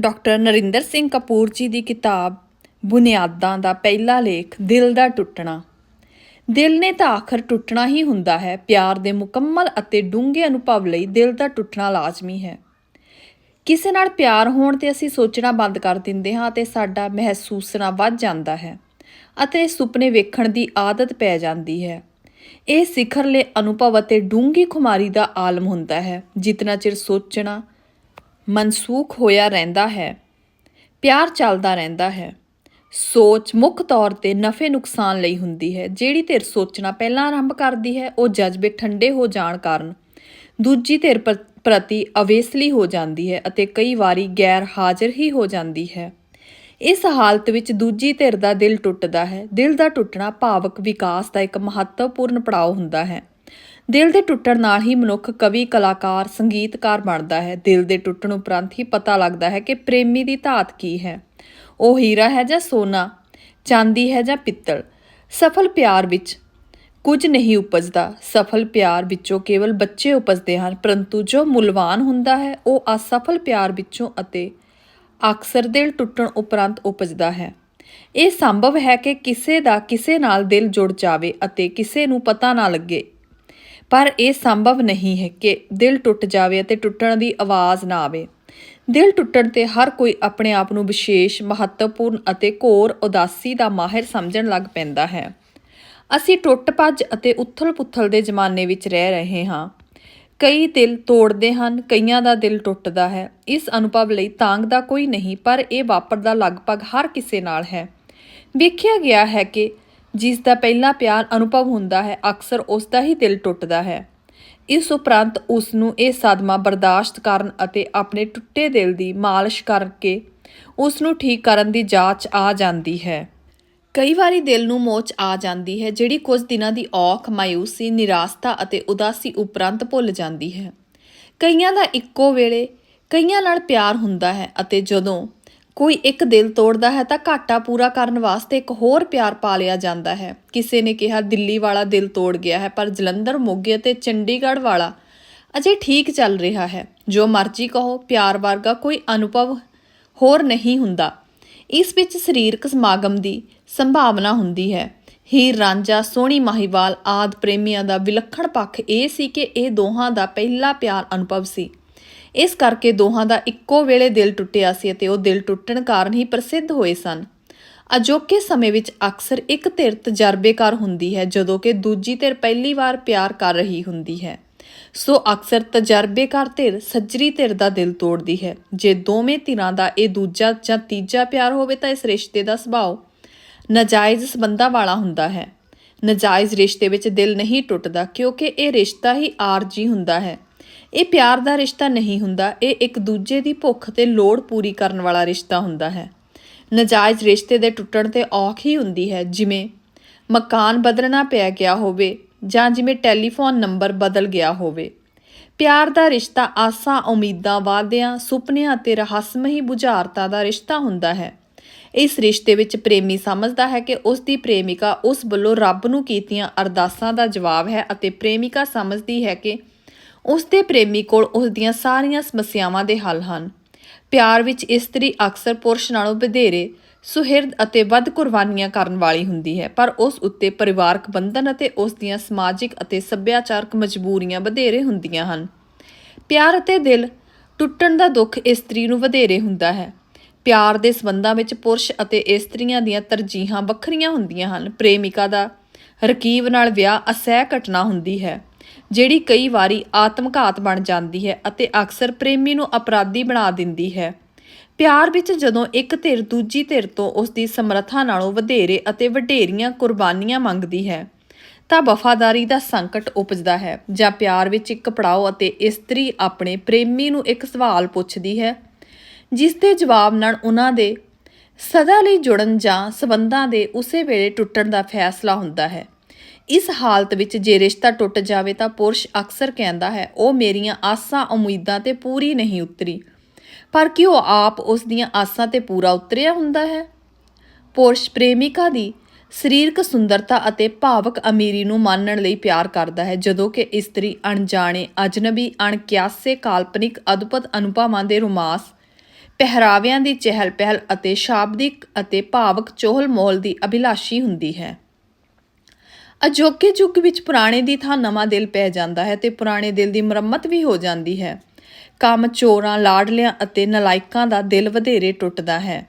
Doctor Narendra Singh Kapoor ji ਦੀ ਕਿਤਾਬ ਬੁਨਿਆਦਾਂ ਦਾ ਪਹਿਲਾ ਲੇਖ ਦਿਲ ਦਾ ਟੁੱਟਣਾ। ਦਿਲ ਨੇ ਤਾਂ ਆਖਰ ਟੁੱਟਣਾ ਹੀ ਹੁੰਦਾ ਹੈ। ਪਿਆਰ ਦੇ ਮੁਕੰਮਲ ਅਤੇ ਡੂੰਘੇ ਅਨੁਭਵ ਲਈ ਦਿਲ ਦਾ ਟੁੱਟਣਾ ਲਾਜ਼ਮੀ ਹੈ। ਕਿਸੇ ਨਾਲ ਪਿਆਰ ਹੋਣ ਤੇ ਅਸੀਂ ਸੋਚਣਾ ਬੰਦ ਕਰ ਦਿੰਦੇ ਹਾਂ ਤੇ ਸਾਡਾ ਮਹਿਸੂਸਣਾ ਵੱਧ ਜਾਂਦਾ ਹੈ ਅਤੇ ਸੁਪਨੇ ਵੇਖਣ ਦੀ ਆਦਤ ਪੈ ਜਾਂਦੀ ਹੈ। ਇਹ ਸਿਖਰਲੇ ਅਨੁਭਵ ਅਤੇ ਡੂੰਘੀ ਖੁਮਾਰੀ ਦਾ ਆਲਮ ਹੁੰਦਾ ਹੈ। ਜਿਤਨਾ ਚਿਰ ਸੋਚਣਾ ਮਨਸੂਖ ਹੋਇਆ ਰਹਿੰਦਾ ਹੈ, ਪਿਆਰ ਚੱਲਦਾ ਰਹਿੰਦਾ ਹੈ। ਸੋਚ ਮੁੱਖ ਤੌਰ ਤੇ ਨਫੇ ਨੁਕਸਾਨ ਲਈ ਹੁੰਦੀ ਹੈ। ਜਿਹੜੀ ਧਿਰ ਸੋਚਣਾ ਪਹਿਲਾਂ ਆਰੰਭ ਕਰਦੀ ਹੈ, ਉਹ ਜਜ਼ਬੇ ਠੰਡੇ ਹੋ ਜਾਣ ਕਾਰਨ ਦੂਜੀ ਧਿਰ ਪ੍ਰਤੀ ਅਵੇਸਲੀ ਹੋ ਜਾਂਦੀ ਹੈ ਅਤੇ ਕਈ ਵਾਰੀ ਗੈਰ ਹਾਜ਼ਰ ਹੀ ਹੋ ਜਾਂਦੀ ਹੈ। ਇਸ ਹਾਲਤ ਵਿੱਚ ਦੂਜੀ ਧਿਰ ਦਾ ਦਿਲ ਟੁੱਟਦਾ ਹੈ। ਦਿਲ ਦਾ ਟੁੱਟਣਾ ਭਾਵਕ ਵਿਕਾਸ ਦਾ ਇੱਕ ਮਹੱਤਵਪੂਰਨ ਪੜਾਅ ਹੁੰਦਾ ਹੈ। ਦਿਲ ਦੇ ਟੁੱਟਣ ਨਾਲ ਹੀ ਮਨੁੱਖ ਕਵੀ, ਕਲਾਕਾਰ, ਸੰਗੀਤਕਾਰ ਬਣਦਾ ਹੈ। ਦਿਲ ਦੇ ਟੁੱਟਣ ਉਪਰੰਤ ਹੀ ਪਤਾ ਲੱਗਦਾ ਹੈ ਕਿ ਪ੍ਰੇਮੀ ਦੀ ਧਾਤ ਕੀ ਹੈ। ਉਹ ਹੀਰਾ ਹੈ ਜਾਂ ਸੋਨਾ, ਚਾਂਦੀ ਹੈ ਜਾਂ ਪਿੱਤਲ? ਸਫਲ ਪਿਆਰ ਵਿੱਚ ਕੁਝ ਨਹੀਂ ਉਪਜਦਾ। ਸਫਲ ਪਿਆਰ ਵਿੱਚੋਂ ਕੇਵਲ ਬੱਚੇ ਉਪਜਦੇ ਹਨ, ਪਰੰਤੂ ਜੋ ਮੁੱਲਵਾਨ ਹੁੰਦਾ ਹੈ, ਉਹ ਅਸਫਲ ਪਿਆਰ ਵਿੱਚੋਂ ਅਤੇ ਅਕਸਰ ਦਿਲ ਟੁੱਟਣ ਉਪਰੰਤ ਉਪਜਦਾ ਹੈ। ਇਹ ਸੰਭਵ ਹੈ ਕਿ ਕਿਸੇ ਦਾ ਕਿਸੇ ਨਾਲ ਦਿਲ ਜੁੜ ਜਾਵੇ ਅਤੇ ਕਿਸੇ ਨੂੰ ਪਤਾ ਨਾ ਲੱਗੇ। ਪਰ ਇਹ ਸੰਭਵ ਨਹੀਂ ਹੈ ਕਿ ਦਿਲ ਟੁੱਟ ਜਾਵੇ ਅਤੇ ਟੁੱਟਣ ਦੀ ਆਵਾਜ਼ ਨਾ ਆਵੇ। ਦਿਲ ਟੁੱਟਣ ਤੇ ਹਰ ਕੋਈ ਆਪਣੇ ਆਪ ਨੂੰ ਵਿਸ਼ੇਸ਼, ਮਹੱਤਵਪੂਰਨ ਅਤੇ ਘੋਰ ਉਦਾਸੀ ਦਾ ਮਾਹਿਰ ਸਮਝਣ ਲੱਗ ਪੈਂਦਾ ਹੈ। ਅਸੀਂ ਟੁੱਟ ਭੱਜ ਅਤੇ ਉਥਲ-ਪੁਥਲ ਦੇ ਜ਼ਮਾਨੇ ਵਿੱਚ ਰਹਿ ਰਹੇ ਹਾਂ। ਕਈ ਦਿਲ ਤੋੜਦੇ ਹਨ, ਕਈਆਂ ਦਾ ਦਿਲ ਟੁੱਟਦਾ ਹੈ। ਇਸ ਅਨੁਭਵ ਲਈ ਤਾਂਗ ਦਾ ਕੋਈ ਨਹੀਂ, ਪਰ ਇਹ ਵਾਪਰਦਾ ਲਗਭਗ ਹਰ ਕਿਸੇ ਨਾਲ ਹੈ। ਵੇਖਿਆ ਗਿਆ ਹੈ ਕਿ ਜਿਸ ਦਾ ਪਹਿਲਾ ਪਿਆਰ ਅਨੁਭਵ ਹੁੰਦਾ ਹੈ, ਅਕਸਰ ਉਸ ਦਾ ਹੀ ਦਿਲ ਟੁੱਟਦਾ ਹੈ। ਇਸ ਉਪਰੰਤ ਉਸ ਨੂੰ ਇਹ ਸਦਮਾ ਬਰਦਾਸ਼ਤ ਕਰਨ ਅਤੇ ਆਪਣੇ ਟੁੱਟੇ ਦਿਲ ਦੀ ਮਾਲਿਸ਼ ਕਰਕੇ ਉਸ ਨੂੰ ਠੀਕ ਕਰਨ ਦੀ ਜਾਂਚ ਆ ਜਾਂਦੀ ਹੈ। ਕਈ ਵਾਰੀ ਦਿਲ ਨੂੰ ਮੋਚ ਆ ਜਾਂਦੀ ਹੈ, ਜਿਹੜੀ ਕੁਝ ਦਿਨਾਂ ਦੀ ਔਖ ਮਾਇੂਸੀ ਨਿਰਾਸਤਾ ਅਤੇ ਉਦਾਸੀ ਉਪਰੰਤ ਭੁੱਲ ਜਾਂਦੀ ਹੈ। ਕਈਆਂ ਦਾ ਇੱਕੋ ਵੇਲੇ, ਕਈਆਂ ਨਾਲ ਪਿਆਰ ਹੁੰਦਾ ਹੈ ਅਤੇ ਜਦੋਂ ਕੋਈ ਇੱਕ ਦਿਲ ਤੋੜਦਾ ਹੈ ਤਾਂ ਘਾਟਾ ਪੂਰਾ ਕਰਨ ਵਾਸਤੇ ਇੱਕ ਹੋਰ ਪਿਆਰ ਪਾ ਲਿਆ ਜਾਂਦਾ ਹੈ। ਕਿਸੇ ਨੇ ਕਿਹਾ, ਦਿੱਲੀ ਵਾਲਾ ਦਿਲ ਤੋੜ ਗਿਆ ਹੈ, ਪਰ ਜਲੰਧਰ, ਮੋਗੇ ਅਤੇ ਚੰਡੀਗੜ੍ਹ ਵਾਲਾ ਅਜੇ ਠੀਕ ਚੱਲ ਰਿਹਾ ਹੈ। ਜੋ ਮਰਜ਼ੀ ਕਹੋ, ਪਿਆਰ ਵਰਗਾ ਕੋਈ ਅਨੁਭਵ ਹੋਰ ਨਹੀਂ ਹੁੰਦਾ। ਇਸ ਵਿੱਚ ਸਰੀਰਕ ਸਮਾਗਮ ਦੀ ਸੰਭਾਵਨਾ ਹੁੰਦੀ ਹੈ। ਹੀਰ ਰਾਂਝਾ, ਸੋਹਣੀ ਮਾਹੀਵਾਲ ਆਦ ਪ੍ਰੇਮੀਆਂ ਦਾ ਵਿਲੱਖਣ ਪੱਖ ਇਹ ਸੀ ਕਿ ਇਹ ਦੋਹਾਂ ਦਾ ਪਹਿਲਾ ਪਿਆਰ ਅਨੁਭਵ ਸੀ। ਇਸ ਕਰਕੇ ਦੋਹਾਂ ਦਾ ਇੱਕੋ ਵੇਲੇ ਦਿਲ ਟੁੱਟਿਆ ਸੀ ਅਤੇ ਉਹ ਦਿਲ ਟੁੱਟਣ ਕਾਰਨ ਹੀ ਪ੍ਰਸਿੱਧ ਹੋਏ ਸਨ। ਅਜੋਕੇ ਸਮੇਂ ਵਿੱਚ ਅਕਸਰ ਇੱਕ ਧਿਰ ਤਜਰਬੇਕਾਰ ਹੁੰਦੀ ਹੈ, ਜਦੋਂ ਕਿ ਦੂਜੀ ਧਿਰ ਪਹਿਲੀ ਵਾਰ ਪਿਆਰ ਕਰ ਰਹੀ ਹੁੰਦੀ ਹੈ। ਸੋ ਅਕਸਰ ਤਜਰਬੇਕਾਰ ਧਿਰ ਸੱਜਰੀ ਧਿਰ ਦਾ ਦਿਲ ਤੋੜਦੀ ਹੈ। ਜੇ ਦੋਵੇਂ ਧਿਰਾਂ ਦਾ ਇਹ ਦੂਜਾ ਜਾਂ ਤੀਜਾ ਪਿਆਰ ਹੋਵੇ ਤਾਂ ਇਸ ਰਿਸ਼ਤੇ ਦਾ ਸੁਭਾਅ ਨਾਜਾਇਜ਼ ਸੰਬੰਧਾਂ ਵਾਲਾ ਹੁੰਦਾ ਹੈ। ਨਾਜਾਇਜ਼ ਰਿਸ਼ਤੇ ਵਿੱਚ ਦਿਲ ਨਹੀਂ ਟੁੱਟਦਾ, ਕਿਉਂਕਿ ਇਹ ਰਿਸ਼ਤਾ ਹੀ ਆਰਜੀ ਹੁੰਦਾ ਹੈ। ਇਹ ਪਿਆਰ ਦਾ ਰਿਸ਼ਤਾ ਨਹੀਂ ਹੁੰਦਾ, ਇਹ ਇੱਕ ਦੂਜੇ ਦੀ ਭੁੱਖ ਤੇ ਲੋੜ ਪੂਰੀ ਕਰਨ ਵਾਲਾ ਰਿਸ਼ਤਾ ਹੁੰਦਾ ਹੈ। ਨਾਜਾਇਜ਼ ਰਿਸ਼ਤੇ ਦੇ ਟੁੱਟਣ ਤੇ ਔਖ ਹੀ ਹੁੰਦੀ ਹੈ, ਜਿਵੇਂ ਮਕਾਨ ਬਦਲਣਾ ਪਿਆ ਗਿਆ ਹੋਵੇ ਜਾਂ ਜਿਵੇਂ ਟੈਲੀਫੋਨ ਨੰਬਰ ਬਦਲ ਗਿਆ ਹੋਵੇ। ਪਿਆਰ ਦਾ ਰਿਸ਼ਤਾ ਆਸਾਂ, ਉਮੀਦਾਂ, ਵਾਅਦਿਆਂ, ਸੁਪਨਿਆਂ ਅਤੇ ਰਹੱਸਮਈ ਬੁਝਾਰਤਾਂ ਦਾ ਰਿਸ਼ਤਾ ਹੁੰਦਾ ਹੈ। ਇਸ ਰਿਸ਼ਤੇ ਵਿੱਚ ਪ੍ਰੇਮੀ ਸਮਝਦਾ ਹੈ ਕਿ ਉਸ ਦੀ ਪ੍ਰੇਮਿਕਾ ਉਸ ਵੱਲੋਂ ਰੱਬ ਨੂੰ ਕੀਤੀਆਂ ਅਰਦਾਸਾਂ ਦਾ ਜਵਾਬ ਹੈ ਅਤੇ ਪ੍ਰੇਮਿਕਾ ਸਮਝਦੀ ਹੈ ਕਿ ਉਸ ਦੇ ਪ੍ਰੇਮੀ ਕੋਲ ਉਸ ਦੀਆਂ ਸਾਰੀਆਂ ਸਮੱਸਿਆਵਾਂ ਦੇ ਹੱਲ ਹਨ। ਪਿਆਰ ਵਿੱਚ ਇਸਤਰੀ ਅਕਸਰ ਪੁਰਸ਼ ਨਾਲੋਂ ਵਧੇਰੇ, ਸੁਹਿਰਦ ਅਤੇ ਵੱਧ ਕੁਰਬਾਨੀਆਂ ਕਰਨ ਵਾਲੀ ਹੁੰਦੀ ਹੈ, ਪਰ ਉਸ ਉੱਤੇ ਪਰਿਵਾਰਕ ਬੰਧਨ ਅਤੇ ਉਸ ਦੀਆਂ ਸਮਾਜਿਕ ਅਤੇ ਸੱਭਿਆਚਾਰਕ ਮਜਬੂਰੀਆਂ ਵਧੇਰੇ ਹੁੰਦੀਆਂ ਹਨ। ਪਿਆਰ ਅਤੇ ਦਿਲ ਟੁੱਟਣ ਦਾ ਦੁੱਖ ਇਸਤਰੀ ਨੂੰ ਵਧੇਰੇ ਹੁੰਦਾ ਹੈ। ਪਿਆਰ ਦੇ ਸਬੰਧਾਂ ਵਿੱਚ ਪੁਰਸ਼ ਅਤੇ ਇਸਤਰੀਆਂ ਦੀਆਂ ਤਰਜੀਹਾਂ ਵੱਖਰੀਆਂ ਹੁੰਦੀਆਂ ਹਨ। ਪ੍ਰੇਮਿਕਾ ਦਾ ਰਕੀਬ ਨਾਲ ਵਿਆਹ ਅਸਹਿ ਘਟਨਾ ਹੁੰਦੀ ਹੈ। ਜਿਹੜੀ ਕਈ ਵਾਰੀ ਆਤਮਘਾਤ ਬਣ ਜਾਂਦੀ ਹੈ ਅਤੇ ਅਕਸਰ ਪ੍ਰੇਮੀ ਨੂੰ ਅਪਰਾਧੀ ਬਣਾ ਦਿੰਦੀ ਹੈ। ਪਿਆਰ ਵਿੱਚ ਜਦੋਂ ਇੱਕ ਧਿਰ ਦੂਜੀ ਧਿਰ ਤੋਂ ਉਸ ਦੀ ਸਮਰੱਥਾ ਨਾਲੋਂ ਵਧੇਰੇ ਅਤੇ ਵਡੇਰੀਆਂ ਕੁਰਬਾਨੀਆਂ ਮੰਗਦੀ ਹੈ, ਤਾਂ ਵਫਾਦਾਰੀ ਦਾ ਸੰਕਟ ਉਪਜਦਾ ਹੈ ਜਾਂ ਪਿਆਰ ਵਿੱਚ ਇੱਕ ਪੜਾਅ ਅਤੇ ਇਸਤਰੀ ਆਪਣੇ ਪ੍ਰੇਮੀ ਨੂੰ ਇੱਕ ਸਵਾਲ ਪੁੱਛਦੀ ਹੈ ਜਿਸ ਦੇ ਜਵਾਬ ਨਾਲ ਉਹਨਾਂ ਦੇ ਸਦਾ ਲਈ ਜੁੜਨ ਜਾਂ ਸਬੰਧਾਂ ਦੇ ਉਸੇ ਵੇਲੇ ਟੁੱਟਣ ਦਾ ਫੈਸਲਾ ਹੁੰਦਾ ਹੈ। ਇਸ ਹਾਲਤ ਵਿੱਚ ਜੇ ਰਿਸ਼ਤਾ ਟੁੱਟ ਜਾਵੇ ਤਾਂ ਪੁਰਸ਼ ਅਕਸਰ ਕਹਿੰਦਾ ਹੈ, ਉਹ ਮੇਰੀਆਂ ਆਸਾਂ ਉਮੀਦਾਂ ਤੇ ਪੂਰੀ ਨਹੀਂ ਉਤਰੀ। ਪਰ ਕਿ ਉਹ ਆਪ ਉਸ ਦੀਆਂ ਆਸਾਂ ਤੇ ਪੂਰਾ ਉਤਰਿਆ ਹੁੰਦਾ ਹੈ? ਪੁਰਸ਼ ਪ੍ਰੇਮਿਕਾ ਦੀ ਸਰੀਰਕ ਸੁੰਦਰਤਾ ਅਤੇ ਭਾਵਕ ਅਮੀਰੀ ਨੂੰ ਮਾਨਣ ਲਈ ਪਿਆਰ ਕਰਦਾ ਹੈ, ਜਦੋਂ ਕਿ ਇਸਤਰੀ ਅਣਜਾਣੇ, ਅਜਨਬੀ, ਅਣਕਿਆਸੇ, ਕਾਲਪਨਿਕ, ਅਦਭੁਤ ਅਨੁਭਵਾਂ ਦੇ ਰੋਮਾਂਸ, ਪਹਿਰਾਵਿਆਂ ਦੀ ਚਹਿਲ ਪਹਿਲ ਅਤੇ ਸ਼ਾਬਦਿਕ ਅਤੇ ਭਾਵਕ ਚੋਹਲ ਮੋਹਲ ਦੀ ਅਭਿਲਾਸ਼ੀ ਹੁੰਦੀ ਹੈ। ਅਜੋਕੇ ਯੁੱਗ ਵਿੱਚ ਪੁਰਾਣੇ ਦੀ ਥਾਂ ਨਵਾਂ ਦਿਲ ਪੈ ਜਾਂਦਾ ਹੈ ਤੇ ਪੁਰਾਣੇ ਦਿਲ ਦੀ ਮੁਰੰਮਤ ਵੀ ਹੋ ਜਾਂਦੀ ਹੈ। ਕੰਮ ਚੋਰਾਂ, ਲਾਡਲਿਆਂ ਅਤੇ ਨਲਾਇਕਾਂ ਦਾ ਦਿਲ ਵਧੇਰੇ ਟੁੱਟਦਾ ਹੈ।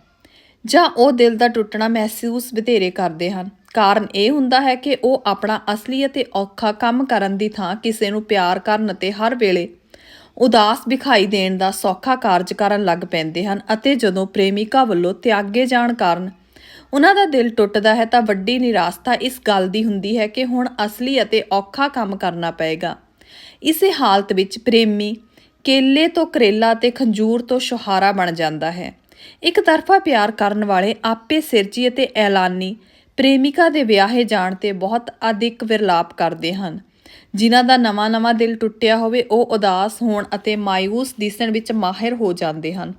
ਜਾਂ ਉਹ ਦਿਲ ਦਾ ਟੁੱਟਣਾ ਮਹਿਸੂਸ ਵਧੇਰੇ ਕਰਦੇ ਹਨ। ਕਾਰਨ ਇਹ ਹੁੰਦਾ ਹੈ ਕਿ ਉਹ ਆਪਣਾ ਅਸਲੀ ਅਤੇ ਔਖਾ ਕੰਮ ਕਰਨ ਦੀ ਥਾਂ ਕਿਸੇ ਨੂੰ ਪਿਆਰ ਕਰਨ ਅਤੇ ਹਰ ਵੇਲੇ ਉਦਾਸ ਵਿਖਾਈ ਦੇਣ ਦਾ ਸੌਖਾ ਕਾਰਜ ਕਰਨ ਲੱਗ ਪੈਂਦੇ ਹਨ ਅਤੇ ਜਦੋਂ ਪ੍ਰੇਮਿਕਾ ਵੱਲੋਂ ਤਿਆਗੇ ਜਾਣ ਕਾਰਨ ਉਹਨਾਂ ਦਾ ਦਿਲ ਟੁੱਟਦਾ ਹੈ ਤਾਂ ਵੱਡੀ ਨਿਰਾਸ਼ਤਾ ਇਸ ਗੱਲ ਦੀ ਹੁੰਦੀ ਹੈ ਕਿ ਹੁਣ ਅਸਲੀ ਅਤੇ ਔਖਾ ਕੰਮ ਕਰਨਾ ਪਏਗਾ। ਇਸੇ ਹਾਲਤ ਵਿੱਚ ਪ੍ਰੇਮੀ ਕੇਲੇ ਤੋਂ ਕਰੇਲਾ ਤੇ ਖੰਜੂਰ ਤੋਂ ਸ਼ੁਹਾਰਾ ਬਣ ਜਾਂਦਾ ਹੈ। ਇੱਕ ਤਰਫਾ ਪਿਆਰ ਕਰਨ ਵਾਲੇ ਆਪੇ ਸਿਰਜੀ ਅਤੇ ਐਲਾਨੀ ਪ੍ਰੇਮਿਕਾ ਦੇ ਵਿਆਹੇ ਜਾਣ ਤੇ ਬਹੁਤ ਅਧਿਕ ਵਿਰਲਾਪ ਕਰਦੇ ਹਨ। ਜਿਨ੍ਹਾਂ ਦਾ ਨਵਾਂ-ਨਵਾਂ ਦਿਲ ਟੁੱਟਿਆ ਹੋਵੇ, ਉਹ ਉਦਾਸ ਹੋਣ ਅਤੇ ਮਾਇੂਸ ਦਿਸਣ ਵਿੱਚ ਮਾਹਿਰ ਹੋ ਜਾਂਦੇ ਹਨ।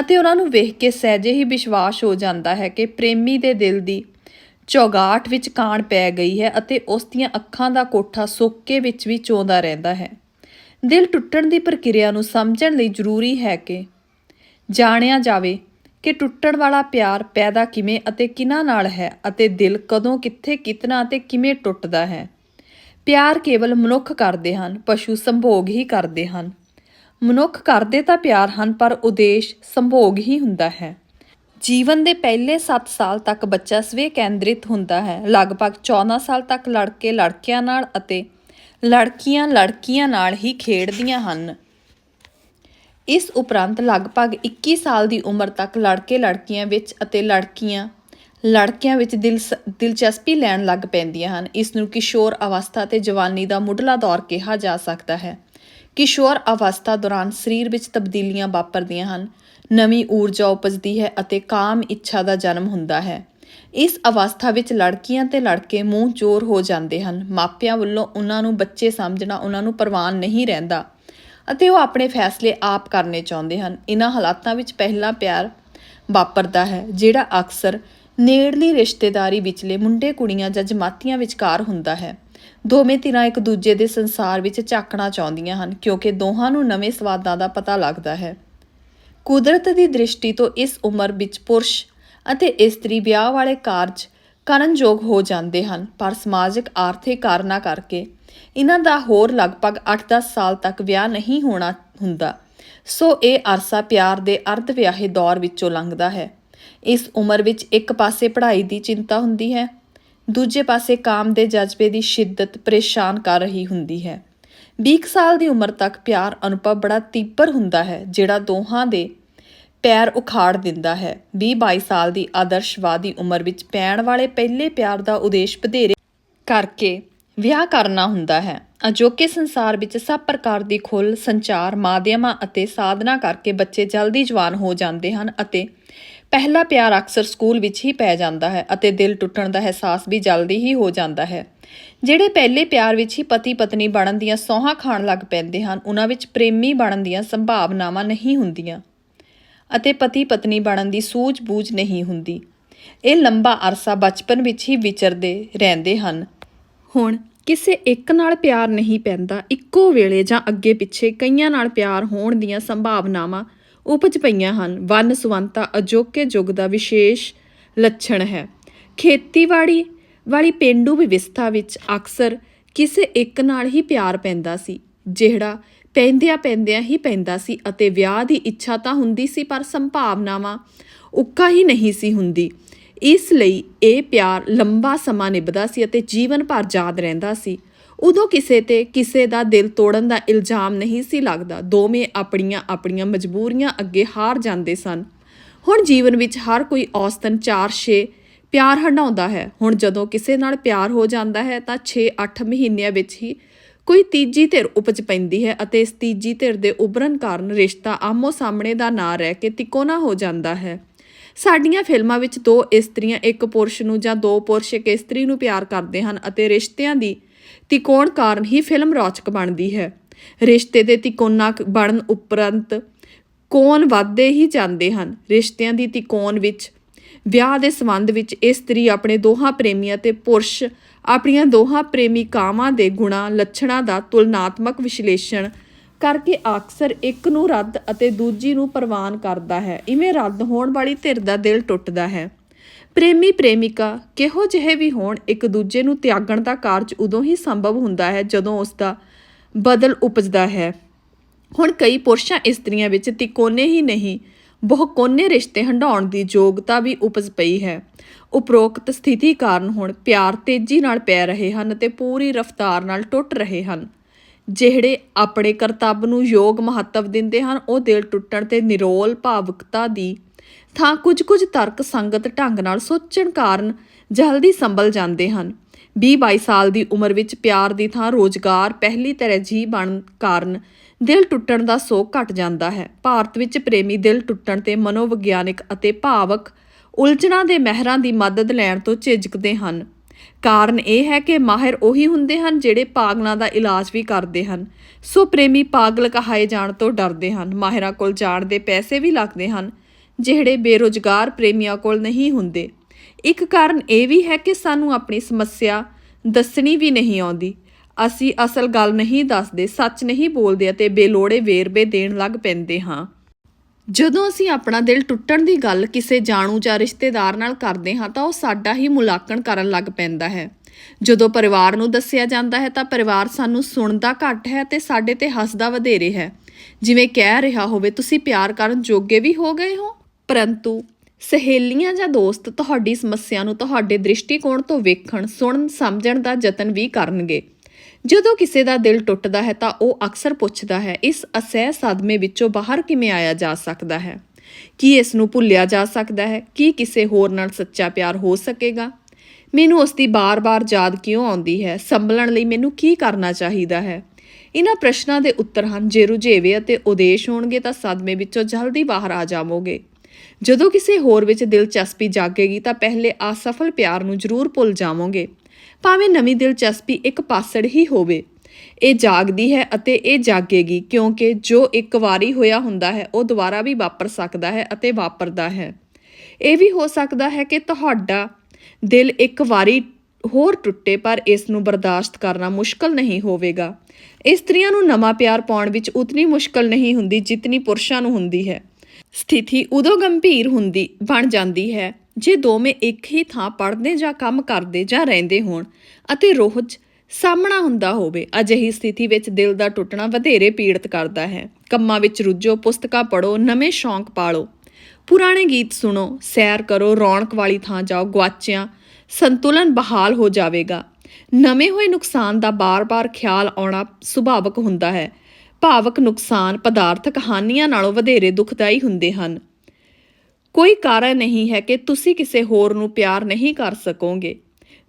ਅਤੇ ਉਹਨਾਂ ਨੂੰ ਵੇਖ ਕੇ ਸਹਿਜੇ ਹੀ ਵਿਸ਼ਵਾਸ ਹੋ ਜਾਂਦਾ ਹੈ ਕਿ ਪ੍ਰੇਮੀ ਦੇ ਦਿਲ ਦੀ ਚੌਗਾਟ ਵਿੱਚ ਕਾਣ ਪੈ ਗਈ ਹੈ ਅਤੇ ਉਸ ਦੀਆਂ ਅੱਖਾਂ ਦਾ ਕੋਠਾ ਸੋਕੇ ਵਿੱਚ ਵੀ ਚੋਂਦਾ ਰਹਿੰਦਾ ਹੈ। ਦਿਲ ਟੁੱਟਣ ਦੀ ਪ੍ਰਕਿਰਿਆ ਨੂੰ ਸਮਝਣ ਲਈ ਜ਼ਰੂਰੀ ਹੈ ਕਿ ਜਾਣਿਆ ਜਾਵੇ ਕਿ ਟੁੱਟਣ ਵਾਲਾ ਪਿਆਰ ਪੈਦਾ ਕਿਵੇਂ ਅਤੇ ਕਿਹਨਾਂ ਨਾਲ ਹੈ ਅਤੇ ਦਿਲ ਕਦੋਂ, ਕਿੱਥੇ, ਕਿਤਨਾ ਅਤੇ ਕਿਵੇਂ ਟੁੱਟਦਾ ਹੈ। ਪਿਆਰ ਕੇਵਲ ਮਨੁੱਖ ਕਰਦੇ ਹਨ, ਪਸ਼ੂ ਸੰਭੋਗ ਹੀ ਕਰਦੇ ਹਨ। ਮਨੁੱਖ ਕਰਦੇ ਤਾਂ ਪਿਆਰ ਹਨ, ਪਰ ਉਦੇਸ਼ ਸੰਭੋਗ ਹੀ ਹੁੰਦਾ ਹੈ। ਜੀਵਨ ਦੇ ਪਹਿਲੇ 7 ਸਾਲ ਤੱਕ ਬੱਚਾ ਸਵੇ ਕੇਂਦਰਿਤ ਹੁੰਦਾ ਹੈ। ਲਗਭਗ 14 ਸਾਲ ਤੱਕ ਲੜਕੇ ਲੜਕਿਆਂ ਨਾਲ ਅਤੇ ਲੜਕੀਆਂ ਲੜਕੀਆਂ ਨਾਲ ਹੀ ਖੇਡਦੀਆਂ ਹਨ। ਇਸ ਉਪਰੰਤ ਲਗਭਗ 21 ਸਾਲ ਦੀ ਉਮਰ ਤੱਕ ਲੜਕੇ ਲੜਕੀਆਂ ਵਿੱਚ ਅਤੇ ਲੜਕੀਆਂ ਲੜਕਿਆਂ ਵਿੱਚ ਦਿਲ ਦਿਲਚਸਪੀ ਲੈਣ ਲੱਗ ਪੈਂਦੀਆਂ ਹਨ। ਇਸ ਨੂੰ ਕਿਸ਼ੋਰ ਅਵਸਥਾ ਤੇ ਜਵਾਨੀ ਦਾ ਮੁੱਢਲਾ ਦੌਰ ਕਿਹਾ ਜਾ ਸਕਦਾ ਹੈ। ਕਿਸ਼ੋਰ ਅਵਸਥਾ ਦੌਰਾਨ ਸਰੀਰ ਵਿੱਚ ਤਬਦੀਲੀਆਂ ਵਾਪਰਦੀਆਂ ਹਨ। ਨਵੀਂ ਊਰਜਾ ਉਪਜਦੀ ਹੈ ਅਤੇ ਕਾਮ ਇੱਛਾ ਦਾ ਜਨਮ ਹੁੰਦਾ ਹੈ। ਇਸ ਅਵਸਥਾ ਵਿੱਚ ਲੜਕੀਆਂ ਤੇ ਲੜਕੇ ਮੂੰਹ ਚੋਰ ਹੋ ਜਾਂਦੇ ਹਨ। ਮਾਪਿਆਂ ਵੱਲੋਂ ਉਹਨਾਂ ਨੂੰ ਬੱਚੇ ਸਮਝਣਾ ਉਹਨਾਂ ਨੂੰ ਪ੍ਰਵਾਨ ਨਹੀਂ ਰਹਿੰਦਾ ਅਤੇ ਉਹ ਆਪਣੇ ਫੈਸਲੇ ਆਪ ਕਰਨੇ ਚਾਹੁੰਦੇ ਹਨ। ਇਨ੍ਹਾਂ ਹਾਲਾਤਾਂ ਵਿੱਚ ਪਹਿਲਾ ਪਿਆਰ ਵਾਪਰਦਾ ਹੈ, ਜਿਹੜਾ ਅਕਸਰ ਨੇੜਲੀ ਰਿਸ਼ਤੇਦਾਰੀ ਵਿਚਲੇ ਮੁੰਡੇ ਕੁੜੀਆਂ ਜਾਂ ਜਮਾਤੀਆਂ ਵਿਚਕਾਰ ਹੁੰਦਾ ਹੈ। ਦੋਵੇਂ ਧਿਰਾਂ ਇੱਕ ਦੂਜੇ ਦੇ ਸੰਸਾਰ ਵਿੱਚ ਝਾਕਣਾ ਚਾਹੁੰਦੀਆਂ ਹਨ, ਕਿਉਂਕਿ ਦੋਹਾਂ ਨੂੰ ਨਵੇਂ ਸਵਾਦਾਂ ਦਾ ਪਤਾ ਲੱਗਦਾ ਹੈ। ਕੁਦਰਤ ਦੀ ਦ੍ਰਿਸ਼ਟੀ ਤੋਂ ਇਸ ਉਮਰ ਵਿੱਚ ਪੁਰਸ਼ ਅਤੇ ਇਸਤਰੀ ਵਿਆਹ ਵਾਲੇ ਕਾਰਜ ਕਰਨਯੋਗ ਹੋ ਜਾਂਦੇ ਹਨ, ਪਰ ਸਮਾਜਿਕ ਆਰਥਿਕ ਕਾਰਨਾਂ ਕਰਕੇ ਇਹਨਾਂ ਦਾ ਹੋਰ ਲਗਭਗ 8-10 ਸਾਲ ਤੱਕ ਵਿਆਹ ਨਹੀਂ ਹੋਣਾ ਹੁੰਦਾ। ਸੋ ਇਹ ਅਰਸਾ ਪਿਆਰ ਦੇ ਅਰਧ ਵਿਆਹੇ ਦੌਰ ਵਿੱਚੋਂ ਲੰਘਦਾ ਹੈ। ਇਸ ਉਮਰ ਵਿੱਚ ਇੱਕ ਪਾਸੇ ਪੜ੍ਹਾਈ ਦੀ ਚਿੰਤਾ ਹੁੰਦੀ ਹੈ ਦੂਜੇ ਪਾਸੇ ਕਾਮ ਦੇ ਜਜ਼ਬੇ ਦੀ ਸ਼ਿੱਦਤ ਪਰੇਸ਼ਾਨ ਕਰ ਰਹੀ ਹੁੰਦੀ ਹੈ। 20 ਸਾਲ ਦੀ ਉਮਰ ਤੱਕ ਪਿਆਰ ਅਨੁਭਵ ਬੜਾ ਤੀਬਰ ਹੁੰਦਾ ਹੈ, ਜਿਹੜਾ ਦੋਹਾਂ ਦੇ ਪੈਰ ਉਖਾੜ ਦਿੰਦਾ ਹੈ। 20-22 ਸਾਲ ਦੀ ਆਦਰਸ਼ਵਾਦੀ ਉਮਰ ਵਿੱਚ ਪੈਣ ਵਾਲੇ ਪਹਿਲੇ ਪਿਆਰ ਦਾ ਉਦੇਸ਼ ਵਧੇਰੇ ਕਰਕੇ ਵਿਆਹ ਕਰਨਾ ਹੁੰਦਾ ਹੈ। ਅਜੋਕੇ ਸੰਸਾਰ ਵਿੱਚ ਸਭ ਪ੍ਰਕਾਰ ਦੀ ਖੁੱਲ ਸੰਚਾਰ, ਮਾਧਿਅਮਾਂ ਅਤੇ ਸਾਧਨਾ ਕਰਕੇ ਬੱਚੇ ਜਲਦੀ ਜਵਾਨ ਹੋ ਜਾਂਦੇ ਹਨ ਅਤੇ ਪਹਿਲਾ ਪਿਆਰ ਅਕਸਰ ਸਕੂਲ ਵਿੱਚ ਹੀ ਪੈ ਜਾਂਦਾ ਹੈ ਅਤੇ ਦਿਲ ਟੁੱਟਣ ਦਾ ਅਹਿਸਾਸ ਵੀ ਜਲਦੀ ਹੀ ਹੋ ਜਾਂਦਾ ਹੈ। ਜਿਹੜੇ ਪਹਿਲੇ ਪਿਆਰ ਵਿੱਚ ਹੀ ਪਤੀ ਪਤਨੀ ਬਣਨ ਦੀਆਂ ਸੌਹਾਂ ਖਾਣ ਲੱਗ ਪੈਂਦੇ ਹਨ, ਉਹਨਾਂ ਵਿੱਚ ਪ੍ਰੇਮੀ ਬਣਨ ਦੀਆਂ ਸੰਭਾਵਨਾਵਾਂ ਨਹੀਂ ਹੁੰਦੀਆਂ ਅਤੇ ਪਤੀ ਪਤਨੀ ਬਣਨ ਦੀ ਸੂਝ-ਬੂਝ ਨਹੀਂ ਹੁੰਦੀ। ਇਹ ਲੰਬਾ ਅਰਸਾ ਬਚਪਨ ਵਿੱਚ ਹੀ ਵਿਚਰਦੇ ਰਹਿੰਦੇ ਹਨ। ਹੁਣ ਕਿਸੇ ਇੱਕ ਨਾਲ ਪਿਆਰ ਨਹੀਂ ਪੈਂਦਾ, ਇੱਕੋ ਵੇਲੇ ਜਾਂ ਅੱਗੇ ਪਿੱਛੇ ਕਈਆਂ ਨਾਲ ਪਿਆਰ ਹੋਣ ਦੀਆਂ ਸੰਭਾਵਨਾਵਾਂ ਉਪਜ ਪਈਆਂ ਹਨ। ਵਨ ਸੁਵੰਤਾ ਅਜੋਕੇ ਯੁੱਗ ਦਾ ਵਿਸ਼ੇਸ਼ ਲੱਛਣ ਹੈ। ਖੇਤੀਬਾੜੀ ਵਾਲੀ ਪਿੰਡੂ ਵਿਵਸਥਾ ਵਿੱਚ ਅਕਸਰ ਕਿਸੇ ਇੱਕ ਨਾਲ ਹੀ ਪਿਆਰ ਪੈਂਦਾ ਸੀ। ਜਿਹੜਾ ਪੈਂਦਿਆਂ ਪੈਂਦਿਆਂ ਹੀ ਪੈਂਦਾ ਸੀ ਅਤੇ ਵਿਆਹ ਦੀ ਇੱਛਾ ਤਾਂ ਹੁੰਦੀ ਸੀ ਪਰ ਸੰਭਾਵਨਾਵਾਂ ਉੱਕਾ ਹੀ ਨਹੀਂ ਸੀ ਹੁੰਦੀ। ਇਸ ਲਈ ਇਹ ਪਿਆਰ ਲੰਬਾ ਸਮਾਂ ਨਿਭਦਾ ਸੀ ਅਤੇ ਜੀਵਨ ਭਰ ਯਾਦ ਰਹਿੰਦਾ ਸੀ। ਉਦੋਂ ਕਿਸੇ ਤੇ ਕਿਸੇ ਦਾ ਦਿਲ ਤੋੜਨ ਦਾ ਇਲਜ਼ਾਮ ਨਹੀਂ ਸੀ ਲੱਗਦਾ। ਦੋਵੇਂ ਆਪਣੀਆਂ ਆਪਣੀਆਂ ਮਜਬੂਰੀਆਂ ਅੱਗੇ ਹਾਰ ਜਾਂਦੇ ਸਨ। ਹੁਣ ਜੀਵਨ ਵਿੱਚ ਹਰ ਕੋਈ ਔਸਤਨ 4-6 ਪਿਆਰ ਹੰਡਾਉਂਦਾ ਹੈ। ਹੁਣ ਜਦੋਂ ਕਿਸੇ ਨਾਲ ਪਿਆਰ ਹੋ ਜਾਂਦਾ ਹੈ ਤਾਂ 6-8 ਮਹੀਨਿਆਂ ਵਿੱਚ ਹੀ ਕੋਈ ਤੀਜੀ ਧਿਰ ਉਪਜ ਪੈਂਦੀ ਹੈ ਅਤੇ ਇਸ ਤੀਜੀ ਧਿਰ ਦੇ ਉਭਰਨ ਕਾਰਨ ਰਿਸ਼ਤਾ ਆਮੋ ਸਾਹਮਣੇ ਦਾ ਨਾ ਰਹਿ ਕੇ ਤਿਕੋਣਾ ਹੋ ਜਾਂਦਾ ਹੈ। ਸਾਡੀਆਂ ਫਿਲਮਾਂ ਵਿੱਚ ਦੋ ਇਸਤਰੀਆਂ, ਇੱਕ ਪੁਰਸ਼ ਨੂੰ ਜਾਂ ਦੋ ਪੁਰਸ਼ ਇੱਕ ਇਸਤਰੀ ਨੂੰ ਪਿਆਰ ਕਰਦੇ ਹਨ ਅਤੇ ਰਿਸ਼ਤਿਆਂ ਦੀ ਤਿਕੋਣ ਕਾਰਨ ਹੀ ਫਿਲਮ ਰੌਚਕ ਬਣਦੀ ਹੈ। ਰਿਸ਼ਤੇ ਦੇ ਤਿਕੋਣਾ ਬਣਨ ਉਪਰੰਤ ਕੋਣ ਵੱਧਦੇ ਹੀ ਜਾਂਦੇ ਹਨ। ਰਿਸ਼ਤਿਆਂ ਦੀ ਤਿਕੋਣ ਵਿੱਚ, ਵਿਆਹ ਦੇ ਸੰਬੰਧ ਵਿੱਚ ਇਸਤਰੀ ਆਪਣੇ ਦੋਹਾਂ ਪ੍ਰੇਮੀਆਂ ਤੇ ਪੁਰਸ਼ ਆਪਣੀਆਂ ਦੋਹਾਂ ਪ੍ਰੇਮਿਕਾਵਾਂ ਦੇ ਗੁਣਾਂ, ਲੱਛਣਾਂ ਦਾ ਤੁਲਨਾਤਮਕ ਵਿਸ਼ਲੇਸ਼ਣ ਕਰਕੇ ਅਕਸਰ ਇੱਕ ਨੂੰ ਰੱਦ ਅਤੇ ਦੂਜੀ ਨੂੰ ਪ੍ਰਵਾਨ ਕਰਦਾ ਹੈ। ਇਵੇਂ ਰੱਦ ਹੋਣ ਵਾਲੀ ਧਿਰ ਦਾ ਦਿਲ ਟੁੱਟਦਾ ਹੈ। ਪ੍ਰੇਮੀ ਪ੍ਰੇਮਿਕਾ ਕਿਹੋ ਜਿਹੇ ਵੀ ਹੋਣ ਇੱਕ ਦੂਜੇ ਨੂੰ ਤਿਆਗਣ ਦਾ ਕਾਰਜ ਉਦੋਂ ਹੀ ਸੰਭਵ ਹੁੰਦਾ ਹੈ ਜਦੋਂ ਉਸ ਦਾ ਬਦਲ ਉਪਜਦਾ ਹੈ। ਹੁਣ ਕਈ ਪੁਰਸ਼ਾਂ ਇਸਤਰੀਆਂ ਵਿੱਚ ਤਿਕੋਨੇ ਹੀ ਨਹੀਂ, ਬਹੁਕੋਨੇ ਰਿਸ਼ਤੇ ਹੰਡਾਉਣ ਦੀ ਯੋਗਤਾ ਵੀ ਉਪਜ ਪਈ ਹੈ। ਉਪਰੋਕਤ ਸਥਿਤੀ ਕਾਰਨ ਹੁਣ ਪਿਆਰ ਤੇਜ਼ੀ ਨਾਲ ਪੈ ਰਹੇ ਹਨ ਤੇ ਪੂਰੀ ਰਫ਼ਤਾਰ ਨਾਲ ਟੁੱਟ ਰਹੇ ਹਨ। ਜਿਹੜੇ ਆਪਣੇ ਕਰਤੱਵ ਨੂੰ ਯੋਗ ਮਹੱਤਵ ਦਿੰਦੇ ਹਨ, ਉਹ ਦਿਲ ਟੁੱਟਣ ਤੇ ਨਿਰੋਲ ਭਾਵੁਕਤਾ ਦੀ ਥਾਂ ਕੁਝ ਕੁਝ ਤਰਕ ਸੰਗਤ ਢੰਗ ਨਾਲ ਸੋਚਣ ਕਾਰਨ ਜਲਦੀ ਸੰਭਲ ਜਾਂਦੇ ਹਨ। 20-22 ਸਾਲ ਦੀ ਉਮਰ ਵਿੱਚ ਪਿਆਰ ਦੀ ਥਾਂ ਰੋਜ਼ਗਾਰ ਪਹਿਲੀ ਤਰਜੀਹ ਬਣ ਕਾਰਨ ਦਿਲ ਟੁੱਟਣ ਦਾ ਸੋਗ ਘਟ ਜਾਂਦਾ ਹੈ। ਭਾਰਤ ਵਿੱਚ ਪ੍ਰੇਮੀ ਦਿਲ ਟੁੱਟਣ ਤੇ ਮਨੋਵਿਗਿਆਨਿਕ ਅਤੇ ਭਾਵਕ ਉਲਝਣਾਂ ਦੇ ਮਹਿਰਾਂ ਦੀ ਮਦਦ ਲੈਣ ਤੋਂ ਝਿਜਕਦੇ ਹਨ। ਕਾਰਨ ਇਹ ਹੈ ਕਿ ਮਾਹਿਰ ਉਹੀ ਹੁੰਦੇ ਹਨ ਜਿਹੜੇ ਪਾਗਲਾਂ ਦਾ ਇਲਾਜ ਵੀ ਕਰਦੇ ਹਨ। ਸੋ ਪ੍ਰੇਮੀ ਪਾਗਲ ਕਹਾਏ ਜਾਣ ਤੋਂ ਡਰਦੇ ਹਨ। ਮਾਹਿਰਾਂ ਕੋਲ ਜਾਣ ਦੇ ਪੈਸੇ ਵੀ ਲੱਗਦੇ ਹਨ। ਜਿਹੜੇ ਬੇਰੁਜ਼ਗਾਰ ਪ੍ਰੇਮੀਆਂ ਕੋਲ ਨਹੀਂ ਹੁੰਦੇ। ਇੱਕ ਕਾਰਨ ਇਹ ਵੀ ਹੈ ਕਿ ਸਾਨੂੰ ਆਪਣੀ ਸਮੱਸਿਆ ਦੱਸਣੀ ਵੀ ਨਹੀਂ ਆਉਂਦੀ। ਅਸੀਂ ਅਸਲ ਗੱਲ ਨਹੀਂ ਦੱਸਦੇ, ਸੱਚ ਨਹੀਂ ਬੋਲਦੇ ਅਤੇ ਬੇਲੋੜੇ ਵੇਰਵੇ ਦੇਣ ਲੱਗ ਪੈਂਦੇ ਹਾਂ। ਜਦੋਂ ਅਸੀਂ ਆਪਣਾ ਦਿਲ ਟੁੱਟਣ ਦੀ ਗੱਲ ਕਿਸੇ ਜਾਣੂ ਜਾਂ ਰਿਸ਼ਤੇਦਾਰ ਨਾਲ ਕਰਦੇ ਹਾਂ ਤਾਂ ਉਹ ਸਾਡਾ ਹੀ ਮੁਲਾਂਕਣ ਕਰਨ ਲੱਗ ਪੈਂਦਾ ਹੈ। ਜਦੋਂ ਪਰਿਵਾਰ ਨੂੰ ਦੱਸਿਆ ਜਾਂਦਾ ਹੈ ਤਾਂ ਪਰਿਵਾਰ ਸਾਨੂੰ ਸੁਣਦਾ ਘੱਟ ਹੈ ਤੇ ਸਾਡੇ ਤੇ ਹੱਸਦਾ ਵਧੇਰੇ ਹੈ। ਜਿਵੇਂ ਕਹਿ ਰਿਹਾ ਹੋਵੇ, ਤੁਸੀਂ ਪਿਆਰ ਕਰਨ ਜੋਗੇ ਵੀ ਹੋ ਗਏ ਹੋ ਪਰੰਤੂ ਸਹੇਲੀਆਂ ਜਾਂ ਦੋਸਤ ਤੁਹਾਡੀ ਸਮੱਸਿਆ ਨੂੰ ਤੁਹਾਡੇ ਦ੍ਰਿਸ਼ਟੀਕੋਣ ਤੋਂ ਵੇਖਣ, ਸੁਣਨ, ਸਮਝਣ ਦਾ ਯਤਨ ਵੀ ਕਰਨਗੇ। ਜਦੋਂ ਕਿਸੇ ਦਾ ਦਿਲ ਟੁੱਟਦਾ ਹੈ ਤਾਂ ਉਹ ਅਕਸਰ ਪੁੱਛਦਾ ਹੈ, ਇਸ ਅਸਹਿ ਸਦਮੇ ਵਿੱਚੋਂ ਬਾਹਰ ਕਿਵੇਂ ਆਇਆ ਜਾ ਸਕਦਾ ਹੈ? ਕੀ ਇਸ ਨੂੰ ਭੁੱਲਿਆ ਜਾ ਸਕਦਾ ਹੈ? ਕੀ ਕਿਸੇ ਹੋਰ ਨਾਲ ਸੱਚਾ ਪਿਆਰ ਹੋ ਸਕੇਗਾ? ਮੈਨੂੰ ਉਸ ਦੀ ਬਾਰ-ਬਾਰ ਯਾਦ ਕਿਉਂ ਆਉਂਦੀ ਹੈ? ਸੰਭਲਣ ਲਈ ਮੈਨੂੰ ਕੀ ਕਰਨਾ ਚਾਹੀਦਾ ਹੈ? ਇਹਨਾਂ ਪ੍ਰਸ਼ਨਾਂ ਦੇ ਉੱਤਰ ਹਨ, ਜੇ ਰੁਝੇਵੇ ਅਤੇ ਉਦੇਸ਼ ਹੋਣਗੇ ਤਾਂ ਸਦਮੇ ਵਿੱਚੋਂ ਜਲਦੀ ਬਾਹਰ ਆ ਜਾਵੋਗੇ। ਜਦੋਂ ਕਿਸੇ ਹੋਰ ਵਿੱਚ ਦਿਲਚਸਪੀ ਜਾਗੇਗੀ ਤਾਂ ਪਹਿਲੇ ਅਸਫਲ ਪਿਆਰ ਨੂੰ ਜ਼ਰੂਰ ਭੁੱਲ ਜਾਵੋਗੇ। ਭਾਵੇਂ ਨਵੀਂ ਦਿਲਚਸਪੀ ਇੱਕ ਪਾਸੜ ਹੀ ਹੋਵੇ। ਇਹ ਜਾਗਦੀ ਹੈ ਅਤੇ ਇਹ ਜਾਗੇਗੀ ਕਿਉਂਕਿ ਜੋ ਇੱਕ ਵਾਰੀ ਹੋਇਆ ਹੁੰਦਾ ਹੈ, ਉਹ ਦੁਬਾਰਾ ਵੀ ਵਾਪਰ ਸਕਦਾ ਹੈ ਅਤੇ ਵਾਪਰਦਾ ਹੈ। ਇਹ ਵੀ ਹੋ ਸਕਦਾ ਹੈ ਕਿ ਤੁਹਾਡਾ ਦਿਲ ਇੱਕ ਵਾਰੀ ਹੋਰ ਟੁੱਟੇ ਪਰ ਇਸ ਨੂੰ ਬਰਦਾਸ਼ਤ ਕਰਨਾ ਮੁਸ਼ਕਲ ਨਹੀਂ ਹੋਵੇਗਾ। ਇਸਤਰੀਆਂ ਨੂੰ ਨਵਾਂ ਪਿਆਰ ਪਾਉਣ ਵਿੱਚ ਉਤਨੀ ਮੁਸ਼ਕਲ ਨਹੀਂ ਹੁੰਦੀ ਜਿਤਨੀ ਪੁਰਸ਼ਾਂ ਨੂੰ ਹੁੰਦੀ ਹੈ। ਸਥਿਤੀ ਉਦੋਂ ਗੰਭੀਰ ਹੁੰਦੀ, ਬਣ ਜਾਂਦੀ ਹੈ, ਜੇ ਦੋਵੇਂ ਇੱਕ ਹੀ ਥਾਂ ਪੜ੍ਹਦੇ ਜਾਂ ਕੰਮ ਕਰਦੇ ਜਾਂ ਰਹਿੰਦੇ ਹੋਣ ਅਤੇ ਰੋਜ਼ ਸਾਹਮਣਾ ਹੁੰਦਾ ਹੋਵੇ, ਅਜਿਹੀ ਸਥਿਤੀ ਵਿੱਚ ਦਿਲ ਦਾ ਟੁੱਟਣਾ ਵਧੇਰੇ ਪੀੜਤ ਕਰਦਾ ਹੈ। ਕੰਮਾਂ ਵਿੱਚ ਰੁੱਝੋ, ਪੁਸਤਕਾਂ ਪੜ੍ਹੋ, ਨਵੇਂ ਸ਼ੌਂਕ ਪਾਲੋ। ਪੁਰਾਣੇ ਗੀਤ ਸੁਣੋ, ਸੈਰ ਕਰੋ, ਰੌਣਕ ਵਾਲੀ ਥਾਂ ਜਾਓ ਗਵਾਚਿਆਂ ਸੰਤੁਲਨ ਬਹਾਲ ਹੋ ਜਾਵੇਗਾ। ਨਵੇਂ ਹੋਏ ਨੁਕਸਾਨ ਦਾ ਬਾਰ-ਬਾਰ ਖਿਆਲ ਆਉਣਾ ਸੁਭਾਵਕ ਹੁੰਦਾ ਹੈ। ਭਾਵਕ ਨੁਕਸਾਨ ਪਦਾਰਥਕ ਹਾਨੀਆਂ ਨਾਲੋਂ ਵਧੇਰੇ ਦੁਖਦਾਈ ਹੁੰਦੇ ਹਨ। ਕੋਈ ਕਾਰਨ ਨਹੀਂ ਹੈ ਕਿ ਤੁਸੀਂ ਕਿਸੇ ਹੋਰ ਨੂੰ ਪਿਆਰ ਨਹੀਂ ਕਰ ਸਕੋਗੇ।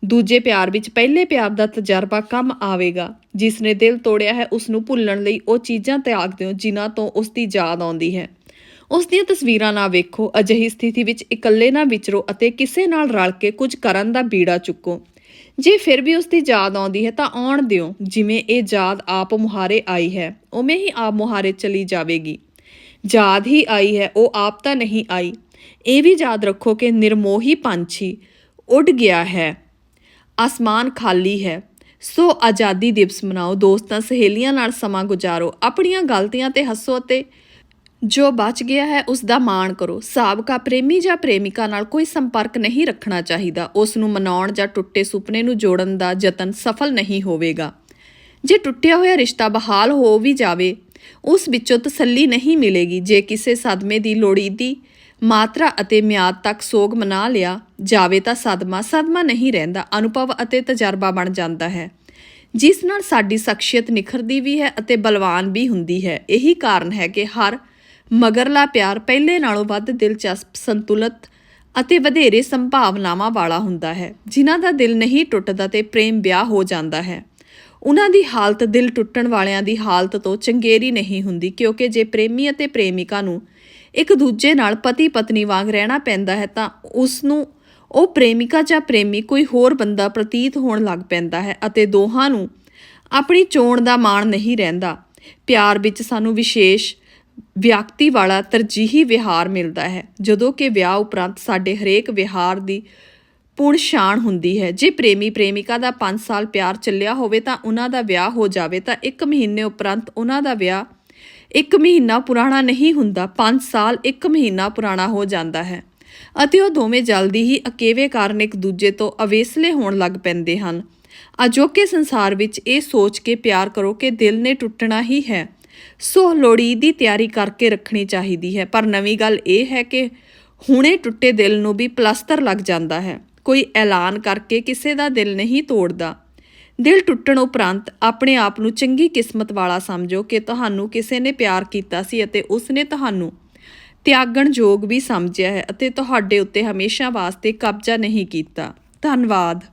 ਦੂਜੇ ਪਿਆਰ ਵਿੱਚ ਪਹਿਲੇ ਪਿਆਰ ਦਾ ਤਜਰਬਾ ਕੰਮ ਆਵੇਗਾ ਜਿਸ ਨੇ ਦਿਲ ਤੋੜਿਆ ਹੈ ਉਸ ਨੂੰ ਭੁੱਲਣ ਲਈ ਉਹ ਚੀਜ਼ਾਂ ਤਿਆਗ ਦਿਓ ਜਿਨ੍ਹਾਂ ਤੋਂ ਉਸ ਦੀ ਯਾਦ ਆਉਂਦੀ ਹੈ। ਉਸ ਦੀਆਂ ਤਸਵੀਰਾਂ ਨਾ ਵੇਖੋ, ਅਜਿਹੀ ਸਥਿਤੀ ਵਿੱਚ ਇਕੱਲੇ ਨਾ ਵਿਚਰੋ ਅਤੇ ਕਿਸੇ ਨਾਲ ਰਲ ਕੇ ਕੁਝ ਕਰਨ ਦਾ ਬੀੜਾ ਚੁੱਕੋ। ਜੇ ਫਿਰ ਵੀ ਉਸ ਦੀ ਯਾਦ ਆਉਂਦੀ ਹੈ ਤਾਂ ਆਉਣ ਦਿਓ, ਜਿਵੇਂ ਇਹ ਯਾਦ ਆਪ ਮੁਹਾਰੇ ਆਈ ਹੈ। ਉਵੇਂ ਹੀ ਆਪ ਮੁਹਾਰੇ ਚਲੀ ਜਾਵੇਗੀ। ਯਾਦ ਹੀ ਆਈ ਹੈ, ਉਹ ਆਪ ਤਾਂ ਨਹੀਂ ਆਈ। ਇਹ ਵੀ ਯਾਦ ਰੱਖੋ ਕਿ ਨਿਰਮੋਹੀ ਪੰਛੀ ਉੱਡ ਗਿਆ ਹੈ। ਆਸਮਾਨ ਖਾਲੀ ਹੈ। ਸੋ ਆਜ਼ਾਦੀ ਦਿਵਸ ਮਨਾਓ। ਦੋਸਤਾਂ, ਸਹੇਲੀਆਂ ਨਾਲ ਸਮਾਂ ਗੁਜ਼ਾਰੋ। ਆਪਣੀਆਂ ਗਲਤੀਆਂ ਤੇ ਹੱਸੋ ਅਤੇ ਜੋ ਬਚ ਗਿਆ ਹੈ, ਉਸ ਦਾ ਮਾਣ ਕਰੋ। ਸਾਬਕਾ ਪ੍ਰੇਮੀ ਜਾਂ ਪ੍ਰੇਮਿਕਾ ਨਾਲ ਕੋਈ ਸੰਪਰਕ ਨਹੀਂ ਰੱਖਣਾ ਚਾਹੀਦਾ। ਉਸ ਨੂੰ ਮਨਾਉਣ ਜਾਂ ਟੁੱਟੇ ਸੁਪਨੇ ਨੂੰ ਜੋੜਨ ਦਾ ਯਤਨ ਸਫਲ ਨਹੀਂ ਹੋਵੇਗਾ। ਜੇ ਟੁੱਟਿਆ ਹੋਇਆ ਰਿਸ਼ਤਾ ਬਹਾਲ ਹੋ ਵੀ ਜਾਵੇ, ਉਸ ਵਿੱਚੋਂ ਤਸੱਲੀ ਨਹੀਂ ਮਿਲੇਗੀ। ਜੇ ਕਿਸੇ ਸਦਮੇ ਦੀ ਲੋੜੀਦੀ ਮਾਤਰਾ ਅਤੇ ਮਿਆਦ ਤੱਕ ਸੋਗ ਮਨਾ ਲਿਆ ਜਾਵੇ ਤਾਂ ਸਦਮਾ ਸਦਮਾ ਨਹੀਂ ਰਹਿੰਦਾ। ਅਨੁਭਵ ਅਤੇ ਤਜਰਬਾ ਬਣ ਜਾਂਦਾ ਹੈ। ਜਿਸ ਨਾਲ ਸਾਡੀ ਸ਼ਖਸੀਅਤ ਨਿਖਰਦੀ ਵੀ ਹੈ ਅਤੇ ਬਲਵਾਨ ਵੀ ਹੁੰਦੀ ਹੈ। ਇਹੀ ਕਾਰਨ ਹੈ ਕਿ ਹਰ ਮਗਰਲਾ ਪਿਆਰ ਪਹਿਲੇ ਨਾਲੋਂ ਵੱਧ ਦਿਲਚਸਪ, ਸੰਤੁਲਿਤ ਅਤੇ ਵਧੇਰੇ ਸੰਭਾਵਨਾਵਾਂ ਵਾਲਾ ਹੁੰਦਾ ਹੈ, ਜਿਨ੍ਹਾਂ ਦਾ ਦਿਲ ਨਹੀਂ ਟੁੱਟਦਾ ਤੇ ਪ੍ਰੇਮ ਵਿਆਹ ਹੋ ਜਾਂਦਾ ਹੈ। ਉਹਨਾਂ ਦੀ ਹਾਲਤ ਦਿਲ ਟੁੱਟਣ ਵਾਲਿਆਂ ਦੀ ਹਾਲਤ ਤੋਂ ਚੰਗੇਰੀ ਨਹੀਂ ਹੁੰਦੀ, ਕਿਉਂਕਿ ਜੇ ਪ੍ਰੇਮੀ ਅਤੇ ਪ੍ਰੇਮਿਕਾ ਨੂੰ ਇੱਕ ਦੂਜੇ ਨਾਲ ਪਤੀ ਪਤਨੀ ਵਾਂਗ ਰਹਿਣਾ ਪੈਂਦਾ ਹੈ, ਤਾਂ ਉਸ ਨੂੰ ਉਹ ਪ੍ਰੇਮਿਕਾ ਜਾਂ ਪ੍ਰੇਮੀ ਕੋਈ ਹੋਰ ਬੰਦਾ ਪ੍ਰਤੀਤ ਹੋਣ ਲੱਗ ਪੈਂਦਾ ਹੈ ਅਤੇ ਦੋਹਾਂ ਨੂੰ ਆਪਣੀ ਚੋਣ ਦਾ ਮਾਣ ਨਹੀਂ ਰਹਿੰਦਾ। ਪਿਆਰ ਵਿੱਚ ਸਾਨੂੰ ਵਿਸ਼ੇਸ਼ ਵਿਅਕਤੀ ਵਾਲਾ ਤਰਜੀਹੀ ਵਿਹਾਰ ਮਿਲਦਾ ਹੈ, ਜਦੋਂ ਕਿ ਵਿਆਹ ਉਪਰੰਤ ਸਾਡੇ ਹਰੇਕ ਵਿਹਾਰ ਦੀ ਪੂर्ण ਸ਼ਾਨ ਹੁੰਦੀ ਹੈ। ਜੇ ਪ੍ਰੇਮੀ ਪ੍ਰੇਮਿਕਾ ਦਾ 5 ਸਾਲ ਪਿਆਰ ਚੱਲਿਆ ਹੋਵੇ ਤਾਂ ਉਹਨਾਂ ਦਾ ਵਿਆਹ ਹੋ ਜਾਵੇ ਤਾਂ 1 ਮਹੀਨੇ ਉਪਰੰਤ ਉਹਨਾਂ ਦਾ ਵਿਆਹ ਇੱਕ ਮਹੀਨਾ ਪੁਰਾਣਾ ਨਹੀਂ ਹੁੰਦਾ 5 ਸਾਲ ਇੱਕ ਮਹੀਨਾ ਪੁਰਾਣਾ ਹੋ ਜਾਂਦਾ ਹੈ। ਅਤੇ ਉਹ ਦੋਵੇਂ ਜਲਦੀ ਹੀ ਅਕੇਵੇ ਕਾਰਨ ਇੱਕ ਦੂਜੇ ਤੋਂ ਅਵੇਸਲੇ ਹੋਣ ਲੱਗ ਪੈਂਦੇ ਹਨ। ਅਜੋਕੇ ਸੰਸਾਰ ਵਿੱਚ ਇਹ ਸੋਚ ਕੇ ਪਿਆਰ ਕਰੋ ਕਿ ਦਿਲ ਨੇ ਟੁੱਟਣਾ ਹੀ ਹੈ। ਸੋ ਲੋੜੀ ਦੀ ਤਿਆਰੀ ਕਰਕੇ ਰੱਖਣੀ ਚਾਹੀਦੀ ਹੈ। ਪਰ ਨਵੀਂ ਗੱਲ ਇਹ ਹੈ ਕਿ ਹੁਣੇ ਟੁੱਟੇ ਦਿਲ ਨੂੰ ਵੀ ਪਲਸਤਰ ਲੱਗ ਜਾਂਦਾ ਹੈ। ਕੋਈ ਐਲਾਨ ਕਰਕੇ ਕਿਸੇ ਦਾ ਦਿਲ ਨਹੀਂ ਤੋੜਦਾ। ਦਿਲ ਟੁੱਟਣ ਉਪਰੰਤ ਆਪਣੇ ਆਪ ਨੂੰ ਚੰਗੀ ਕਿਸਮਤ ਵਾਲਾ ਸਮਝੋ ਕਿ ਤੁਹਾਨੂੰ ਕਿਸੇ ਨੇ ਪਿਆਰ ਕੀਤਾ ਸੀ ਅਤੇ ਉਸ ਨੇ ਤੁਹਾਨੂੰ ਤਿਆਗਣ ਯੋਗ ਵੀ ਸਮਝਿਆ ਹੈ ਅਤੇ ਤੁਹਾਡੇ ਉੱਤੇ ਹਮੇਸ਼ਾ ਵਾਸਤੇ ਕਬਜ਼ਾ ਨਹੀਂ ਕੀਤਾ। ਧੰਨਵਾਦ।